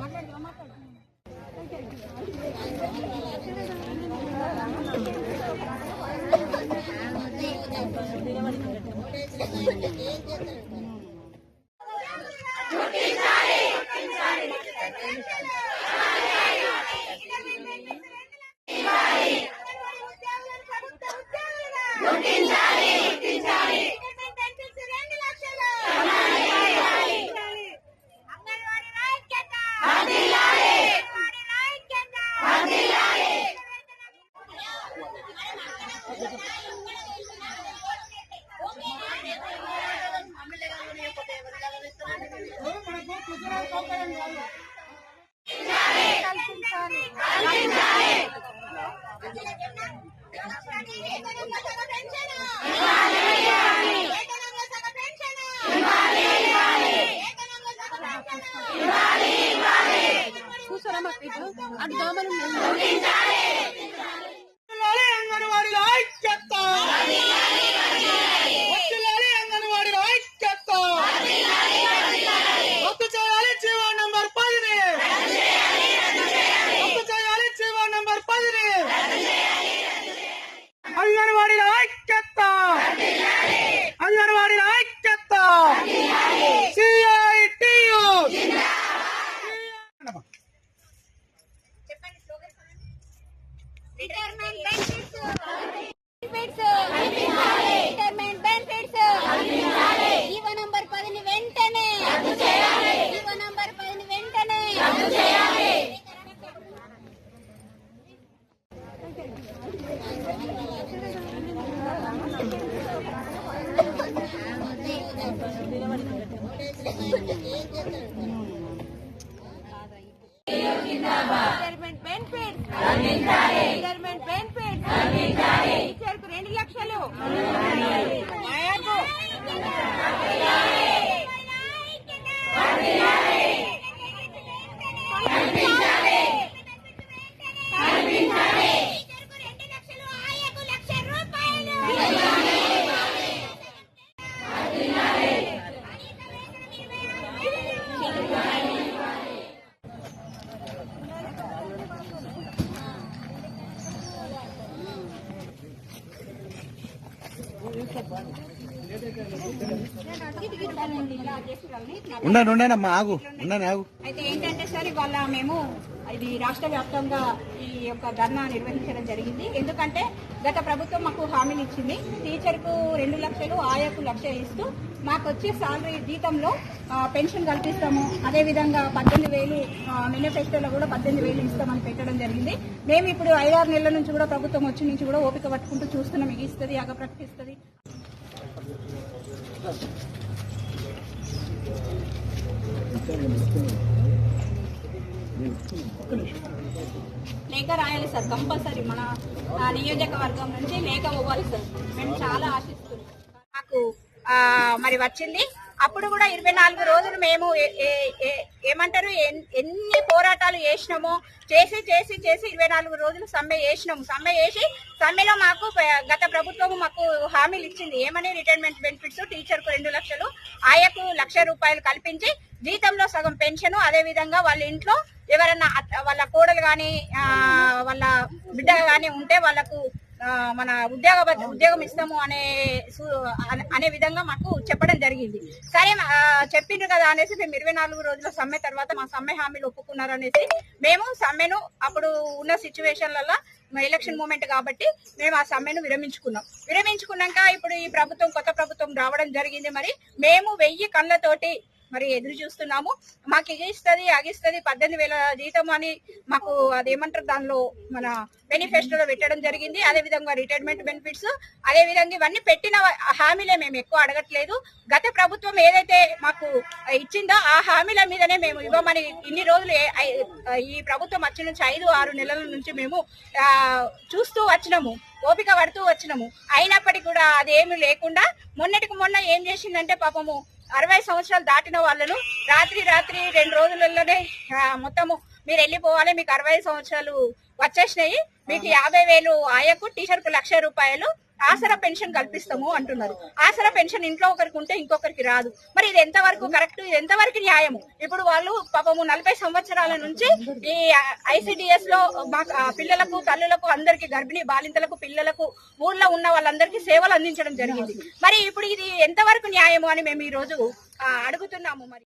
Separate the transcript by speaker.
Speaker 1: ఏం చేస్తాడు వర్ధిల్లాలి అంగన్వాడీల ఐక్యత. వర్ధిల్లాలి
Speaker 2: retirement benefits retirement benefits GO number పదిని వెంటనే జీవో నంబర్ పదిని వెంటనే రిటైర్మెంట్ రిటైర్మెంట్ రెండు లక్షలు.
Speaker 3: ఉండండి ఉండండి అమ్మా ఆగు ఉండండి ఆగు.
Speaker 2: అయితే ఏంటంటే సార్ ఇవాళ మేము ఇది రాష్ట్ర వ్యాప్తంగా ఈ యొక్క ధర్నా నిర్వహించడం జరిగింది. ఎందుకంటే గత ప్రభుత్వం మాకు హామీలు ఇచ్చింది. టీచర్కు రెండు లక్షలు ఆయాకు లక్ష ఇస్తూ మాకు వచ్చే సాలరీ జీతంలో పెన్షన్ కల్పిస్తాము. అదేవిధంగా పద్దెనిమిది వేలు మేనిఫెస్టోలో కూడా పద్దెనిమిది వేలు ఇస్తామని పెట్టడం జరిగింది. మేము ఇప్పుడు ఐదారు నెలల నుంచి కూడా ప్రభుత్వం వచ్చి నుంచి కూడా ఓపిక పట్టుకుంటూ చూస్తున్నాం. ఇది ఇస్తుంది అగ ప్రకటిస్తుంది. లేఖ రాయాలి సార్ కంపల్సరీ మన ఆ, నియోజకవర్గం నుంచి లేఖ ఇవ్వాలి సార్. మేము చాలా ఆశిస్తున్నాం. నాకు మరి వచ్చింది? అప్పుడు కూడా ఇరవై నాలుగు రోజులు మేము ఏ- ఏ- ఏమంటారు ఎన్ని పోరాటాలు చేసినామో చేసి చేసి చేసి ఇరవై నాలుగు రోజులు సమ్మె చేసినాము. సమ్మె చేసి సమ్మెలో మాకు గత ప్రభుత్వం మాకు హామీలు ఇచ్చింది. ఏమని? రిటైర్మెంట్ బెనిఫిట్స్ టీచర్కు రెండు లక్షలు ఆయకు లక్ష రూపాయలు కల్పించి జీతంలో సగం పెన్షన్. అదేవిధంగా వాళ్ళ ఇంట్లో ఎవరైనా వాళ్ళ కోడలు కానీ వాళ్ళ బిడ్డ కానీ ఉంటే వాళ్ళకు మన ఉద్యోగ ఉద్యోగం ఇస్తాము అనే అనే- విధంగా మాకు చెప్పడం జరిగింది. సరే చెప్పిండ్రు కదా అనేసి మేము ఇరవై నాలుగు రోజుల సమ్మె తర్వాత మా సమ్మె హామీలు ఒప్పుకున్నారు అనేసి మేము సమ్మెను అప్పుడు ఉన్న సిచ్యువేషన్లలో ఎలక్షన్ మూమెంట్ కాబట్టి మేము ఆ సమ్మెను విరమించుకున్నాం. విరమించుకున్నాక ఇప్పుడు ఈ ప్రభుత్వం కొత్త ప్రభుత్వం రావడం జరిగింది మరి. మేము వెయ్యి కళ్ళతోటి మరి ఎదురు చూస్తున్నాము. మాకు ఇగిస్తుంది అగిస్తుంది పద్దెనిమిది వేల జీతం అని మాకు అదేమంటారు దానిలో మన మేనిఫెస్టోలో పెట్టడం జరిగింది. అదే విధంగా రిటైర్మెంట్ బెనిఫిట్స్ అదే విధంగా ఇవన్నీ పెట్టిన హామీలే మేము ఎక్కువ అడగట్లేదు. గత ప్రభుత్వం ఏదైతే మాకు ఇచ్చిందో ఆ హామీల మీదనే మేము ఇవ్వమని ఇన్ని రోజులు ఏ- ఈ ప్రభుత్వం వచ్చిన నుంచి ఐదు ఆరు నెలల నుంచి మేము చూస్తూ వచ్చినాము ఓపిక పడుతూ వచ్చినాము. అయినప్పటికీ కూడా అదేమి లేకుండా మొన్నటికి మొన్న ఏం చేసిందంటే పాపము అరవై సంవత్సరాలు దాటిన వాళ్ళను రాత్రి రాత్రి రెండు రోజులలోనే మొత్తము మీరు వెళ్ళిపోవాలి మీకు అరవై సంవత్సరాలు వచ్చేసినాయి. మీకు యాభై వేలు ఆయకు టీషర్ట్కు లక్ష రూపాయలు. ఆసరా పెన్షన్ కల్పిస్తాము అంటున్నారు. ఆసరా పెన్షన్ ఇంట్లో ఒకరికి ఉంటే ఇంకొకరికి రాదు. మరి ఇది ఎంతవరకు కరెక్ట్? ఇది ఎంతవరకు న్యాయము? ఇప్పుడు వాళ్ళు పాపము నలభై సంవత్సరాల నుంచి ఈ ఐసిడిఎస్లో మా పిల్లలకు తల్లులకు అందరికి గర్భిణీ బాలింతలకు పిల్లలకు ఊర్లో ఉన్న వాళ్ళందరికీ సేవలు అందించడం జరిగింది. మరి ఇప్పుడు ఇది ఎంతవరకు న్యాయము అని మేము ఈ రోజు అడుగుతున్నాము మరి.